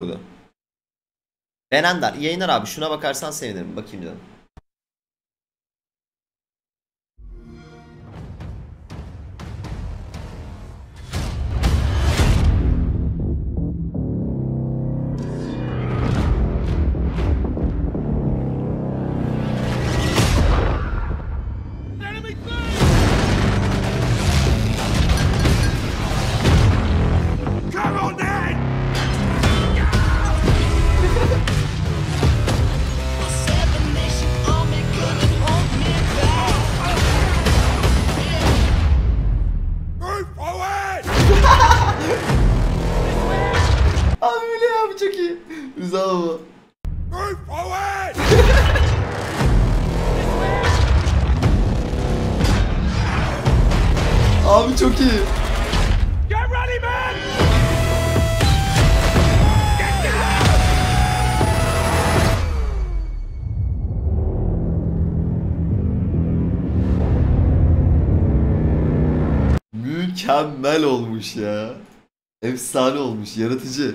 burada. Benender yayınlar abi şuna bakarsan sevinirim bakayım canım. Rıza baba. Abi çok iyi. Mükemmel olmuş ya. Efsane olmuş, yaratıcı.